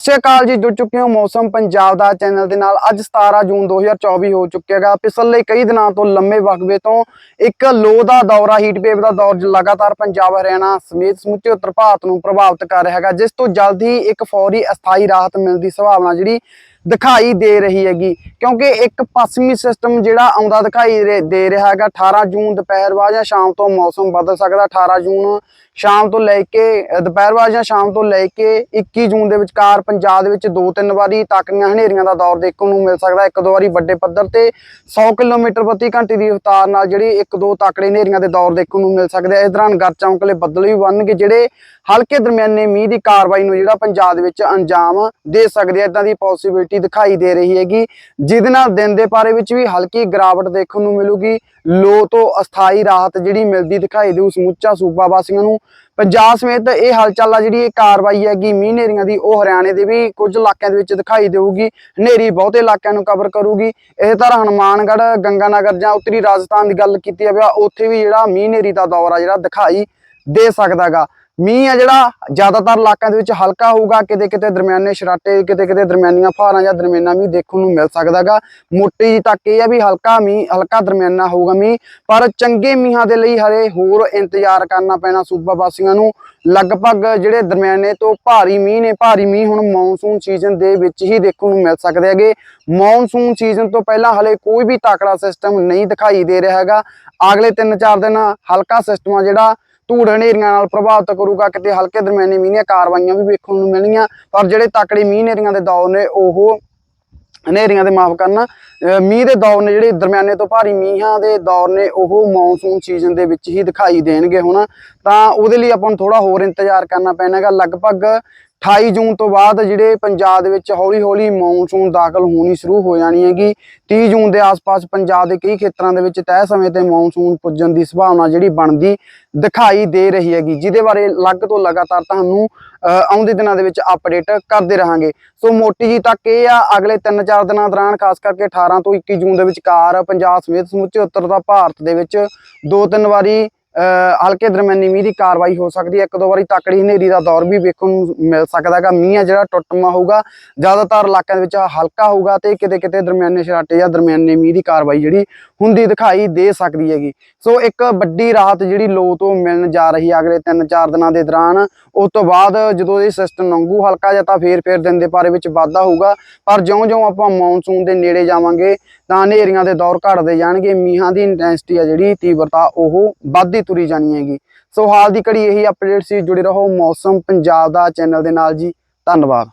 ਸਤਿ ਅਕਾਲ ਜੀ, ਜੁੜ ਚੁੱਕੇ ਹੋ ਮੌਸਮ ਪੰਜਾਬ ਦਾ ਚੈਨਲ ਦੇ ਨਾਲ। ਅੱਜ 17 ਜੂਨ 2024 ਹੋ ਚੁੱਕੇਗਾ ਪਿਛਲੇ ਕਈ ਦਿਨਾਂ ਤੋਂ ਲੰਮੇ ਵਕਫੇ ਤੋਂ ਇੱਕ ਲੋ ਦਾ ਦੌਰਾ ਹੀਟ ਵੇਵ ਦਾ ਦੌਰ ਲਗਾਤਾਰ ਪੰਜਾਬ, ਹਰਿਆਣਾ ਸਮੇਤ ਸਮੁੱਚੇ ਉੱਤਰ ਭਾਰਤ ਨੂੰ ਪ੍ਰਭਾਵਿਤ ਕਰ ਰਿਹਾ ਹੈਗਾ, ਜਿਸ ਤੋਂ ਜਲਦ ਹੀ ਇੱਕ ਫੌਰੀ ਅਸਥਾਈ ਰਾਹਤ ਮਿਲਣ ਦੀ ਸੰਭਾਵਨਾ ਜਿਹੜੀ ਦਿਖਾਈ ਦੇ ਰਹੀ ਹੈਗੀ। ਕਿਉਂਕਿ ਇੱਕ ਪੱਛਮੀ ਸਿਸਟਮ ਜਿਹੜਾ ਆਉਂਦਾ ਦਿਖਾਈ ਦੇ ਰਿਹਾ ਹੈਗਾ 18 ਜੂਨ ਦੁਪਹਿਰ ਬਾਅਦ ਜਾਂ ਸ਼ਾਮ ਤੋਂ ਮੌਸਮ ਬਦਲ ਸਕਦਾ। 18 ਜੂਨ ਸ਼ਾਮ ਤੋਂ ਲੈ ਕੇ ਦੁਪਹਿਰ ਬਾਅਦ ਜਾਂ ਸ਼ਾਮ ਤੋਂ ਲੈ ਕੇ 21 ਜੂਨ ਦੇ ਵਿਚਕਾਰ ਪੰਜਾਬ ਦੇ ਵਿੱਚ ਦੋ ਤਿੰਨ ਵਾਰੀ ਤਾਕੀਆਂ ਹਨੇਰੀਆਂ ਦਾ ਦੌਰ ਦੇਖਣ ਨੂੰ ਮਿਲ ਸਕਦਾ ਇੱਕ ਦੋ ਵਾਰੀ ਵੱਡੇ ਪੱਧਰ ਤੇ 100 ਕਿਲੋਮੀਟਰ ਪ੍ਰਤੀ ਘੰਟੇ ਦੀ ਰਫ਼ਤਾਰ ਨਾਲ ਜਿਹੜੀ ਇੱਕ ਦੋ ਤਾਕੜੇ ਹਨੇਰੀਆਂ ਦੇ ਦੌਰ ਦੇਖਣ ਨੂੰ ਮਿਲ ਸਕਦੇ ਆ। ਇਸ ਦੌਰਾਨ ਗਰ ਚੌਂਕਲੇ ਬੱਦਲ ਵੀ ਬਣਨਗੇ, ਜਿਹੜੇ ਹਲਕੇ ਦਰਮਿਆਨੇ ਮੀਂਹ ਦੀ ਕਾਰਵਾਈ ਨੂੰ ਜਿਹੜਾ ਪੰਜਾਬ ਦੇ ਵਿੱਚ ਅੰਜਾਮ ਦੇ ਸਕਦੇ ਆ। ਇਦਾਂ ਦੀ ਪੋਸਿਬਿਲਿਟੀ ਦਿਖਾਈ ਦੇ ਰਹੀ ਹੈਗੀ। ਜਿਹਦੇ ਨਾਲ ਦਿਨ ਦੇ ਪਾਰੇ ਵਿੱਚ ਵੀ ਹਲਕੀ ਗਿਰਾਵਟ ਦੇਖਣ ਨੂੰ ਮਿਲੂਗੀ। ਲੋ ਤੋਂ ਅਸਥਾਈ ਰਾਹਤ ਜਿਹੜੀ ਮਿਲਦੀ ਦਿਖਾਈ ਦੇਊ ਸਮੁੱਚਾ ਸੂਬਾ ਵਾਸੀਆਂ ਨੂੰ ਪੰਜਾਬ ਸਮੇਤ ਇਹ ਹਲਚਲ ਆ ਜਿਹੜੀ ਇਹ ਕਾਰਵਾਈ ਹੈਗੀ ਮੀਂਹ ਹਨੇਰੀਆਂ ਦੀ ਉਹ ਹਰਿਆਣੇ ਦੇ ਵੀ ਕੁਝ ਇਲਾਕਿਆਂ ਦੇ ਵਿੱਚ ਦਿਖਾਈ ਦੇਊਗੀ, ਹਨੇਰੀ ਬਹੁਤੇ ਇਲਾਕਿਆਂ ਨੂੰ ਕਵਰ ਕਰੂਗੀ। ਇਹ ਤਰ੍ਹਾਂ ਹਨੂਮਾਨਗੜ੍ਹ, ਗੰਗਾਨਗਰ ਜਾਂ ਉੱਤਰੀ ਰਾਜਸਥਾਨ ਦੀ ਗੱਲ ਕੀਤੀ ਜਾਵੇ, ਉੱਥੇ ਵੀ ਜਿਹੜਾ ਮੀਂਹ ਹਨੇਰੀ ਦਾ ਦੌਰ ਆ ਜਿਹੜਾ ਦਿਖਾਈ ਦੇ ਸਕਦਾਗਾ। ਮੀਂਹ ਆ ਜਿਹੜਾ, ਜ਼ਿਆਦਾਤਰ ਇਲਾਕਿਆਂ ਦੇ ਵਿੱਚ ਹਲਕਾ ਹੋਊਗਾ, ਕਿਤੇ ਕਿਤੇ ਦਰਮਿਆਨੇ ਸਰਾਟੇ, ਕਿਤੇ ਕਿਤੇ ਦਰਮਿਆਨੀਆਂ ਫਾਰਾਂ ਜਾਂ ਦਰਮਿਆਨਾ ਮੀਂਹ ਦੇਖਣ ਨੂੰ ਮਿਲ ਸਕਦਾਗਾ। ਮੋਟੀ ਜੀ ਤੱਕ ਇਹ ਆ ਵੀ ਹਲਕਾ ਮੀਂਹ, ਹਲਕਾ ਦਰਮਿਆਨਾ ਹੋਊਗਾ ਮੀਂਹ, ਪਰ ਚੰਗੇ ਮੀਂਹਾਂ ਦੇ ਲਈ ਹਰੇ ਹੋਰ ਇੰਤਜ਼ਾਰ ਕਰਨਾ ਪੈਣਾ ਸੂਬਾ ਵਾਸੀਆਂ ਨੂੰ। ਲਗਭਗ ਜਿਹੜੇ ਦਰਮਿਆਨੇ ਤੋਂ ਭਾਰੀ ਮੀਂਹ ਨੇ, ਭਾਰੀ ਮੀਂਹ ਹੁਣ ਮੌਨਸੂਨ ਸੀਜ਼ਨ ਦੇ ਵਿੱਚ ਹੀ ਦੇਖਣ ਨੂੰ ਮਿਲ ਸਕਦੇ ਹੈਗੇ। ਮੌਨਸੂਨ ਸੀਜ਼ਨ ਤੋਂ ਪਹਿਲਾਂ ਹਲੇ ਕੋਈ ਵੀ ਤਾਕੜਾ ਸਿਸਟਮ ਨਹੀਂ ਦਿਖਾਈ ਦੇ ਰਿਹਾ ਹੈਗਾ। ਅਗਲੇ 3-4 ਦਿਨ ਹਲਕਾ ਸਿਸਟਮ ਆ ਜਿਹੜਾ ਧੂੜ ਹਨੇਰੀਆਂ ਨਾਲ ਪ੍ਰਭਾਵਿਤ ਕਰੂਗਾ, ਕਿਤੇ ਹਲਕੇ ਦਰਮਿਆਨੇ ਮੀਂਹ ਦੀਆਂ ਕਾਰਵਾਈਆਂ ਵੀ ਵੇਖਣ ਨੂੰ ਮਿਲਣਗੀਆਂ ਪਰ ਜਿਹੜੇ ਤਕੜੇ ਮੀਂਹ ਹਨੇਰੀਆਂ ਦੇ ਦੌਰ ਨੇ, ਉਹ ਹਨੇਰੀਆਂ ਦੇ ਮਾਫ ਕਰਨਾ। ਮੀਂਹ ਦੇ ਦੌਰ ਨੇ ਜਿਹੜੇ ਦਰਮਿਆਨੇ ਤੋਂ ਭਾਰੀ ਮੀਂਹਾਂ ਦੇ ਦੌਰ ਨੇ, ਉਹ ਮੌਨਸੂਨ ਸੀਜ਼ਨ ਦੇ ਵਿੱਚ ਹੀ ਦਿਖਾਈ ਦੇਣਗੇ ਹੁਣ। ਤਾਂ ਉਹਦੇ ਲਈ ਆਪਾਂ ਨੂੰ ਥੋੜਾ ਹੋਰ ਇੰਤਜ਼ਾਰ ਕਰਨਾ ਪੈਣਾਗਾ ਲਗਭਗ 28 ਜੂਨ ਤੋਂ ਬਾਅਦ ਜਿਹੜੇ ਪੰਜਾਬ ਦੇ ਵਿੱਚ ਹੌਲੀ-ਹੌਲੀ ਮੌਨਸੂਨ ਦਾਖਲ ਹੋਣੀ ਸ਼ੁਰੂ ਹੋ ਜਾਣੀ ਹੈਗੀ। 30 ਜੂਨ ਦੇ ਆਸ-ਪਾਸ ਪੰਜਾਬ ਦੇ ਕਈ ਖੇਤਰਾਂ ਦੇ ਵਿੱਚ ਤੈਅ ਸਮੇਂ ਤੇ ਮੌਨਸੂਨ ਪੁੱਜਣ ਦੀ ਸੰਭਾਵਨਾ ਜਿਹੜੀ ਬਣਦੀ ਦਿਖਾਈ ਦੇ ਰਹੀ ਹੈਗੀ। ਜਿਹਦੇ ਬਾਰੇ ਲੱਗ ਤੋਂ ਲਗਾਤਾਰ ਤੁਹਾਨੂੰ ਆਉਂਦੇ ਦਿਨਾਂ ਦੇ ਵਿੱਚ ਅਪਡੇਟ ਕਰਦੇ ਰਹਾਂਗੇ। ਸੋ ਮੋਟੀ ਜੀ ਤੱਕ ਇਹ ਆ, ਅਗਲੇ 3-4 ਦਿਨਾਂ ਦੌਰਾਨ ਖਾਸ ਕਰਕੇ 18 ਤੋਂ 21 ਜੂਨ ਦੇ ਵਿਚਕਾਰ ਪੰਜਾਬ ਸਮੇਤ ਸਮੁੱਚੇ ਉੱਤਰ ਦਾ ਭਾਰਤ ਦੇ ਵਿੱਚ ਦੋ ਤਿੰਨ ਵਾਰੀ ਹਲਕੇ ਦਰਮਿਆਨੀ ਮੀਂਹ ਦੀ ਕਾਰਵਾਈ ਹੋ ਸਕਦੀ ਹੈ। ਇੱਕ ਦੋ ਵਾਰੀ ਤਕੜੀ ਹਨੇਰੀ ਦਾ ਦੌਰ ਵੀ ਵੇਖਣ ਨੂੰ ਮਿਲ ਸਕਦਾ ਹੈਗਾ। ਮੀਂਹ ਆ ਜਿਹੜਾ ਟੁੱਟਮਾ ਹੋਊਗਾ। ਜ਼ਿਆਦਾਤਰ ਇਲਾਕਿਆਂ ਦੇ ਵਿੱਚ ਹਲਕਾ ਹੋਊਗਾ ਤੇ ਕਿਤੇ ਕਿਤੇ ਦਰਮਿਆਨੇ ਛਰਾਟੇ ਜਾਂ ਦਰਮਿਆਨੇ ਮੀਂਹ ਦੀ ਕਾਰਵਾਈ ਜਿਹੜੀ ਹੁੰਦੀ ਦਿਖਾਈ ਦੇ ਸਕਦੀ ਹੈਗੀ। ਸੋ ਇੱਕ ਵੱਡੀ ਰਾਹਤ ਜਿਹੜੀ ਲੋ ਤੋਂ ਮਿਲਣ ਜਾ ਰਹੀ ਹੈ ਅਗਲੇ 3-4 ਦਿਨਾਂ ਦੇ ਦੌਰਾਨ। ਉਸ ਤੋਂ ਬਾਅਦ ਜਦੋਂ ਇਹ ਸਿਸਟਮ ਨੰਗੂ ਹਲਕਾ ਜਾਂ ਤਾਂ ਫੇਰ ਫੇਰ ਦਿਨ ਦੇ ਪਾਰੇ ਵਿੱਚ ਵਾਧਾ ਹੋਊਗਾ। ਪਰ ਜਿਉਂ-ਜਿਉਂ ਆਪਾਂ ਮੌਨਸੂਨ ਦੇ ਨੇੜੇ ਜਾਵਾਂਗੇ ਤਾਂ ਹਨੇਰੀਆਂ ਦੇ ਦੌਰ ਘਟਦੇ ਜਾਣਗੇ। ਮੀਂਹਾਂ ਦੀ ਇੰਟੈਂਸਿਟੀ ਆ ਜਿਹੜੀ ਤੀਬਰਤਾ ਉਹ ਵੱਧਦੀ ਤੁਰੀ ਜਾਣੀ ਹੈਗੀ। ਸੋ ਹਾਲ ਦੀ ਘੜੀ ਇਹੀ ਅਪਡੇਟ ਸੀ। ਜੁੜੇ ਰਹੋ ਮੌਸਮ ਪੰਜਾਬ ਦਾ ਚੈਨਲ ਦੇ ਨਾਲ ਜੀ। ਧੰਨਵਾਦ।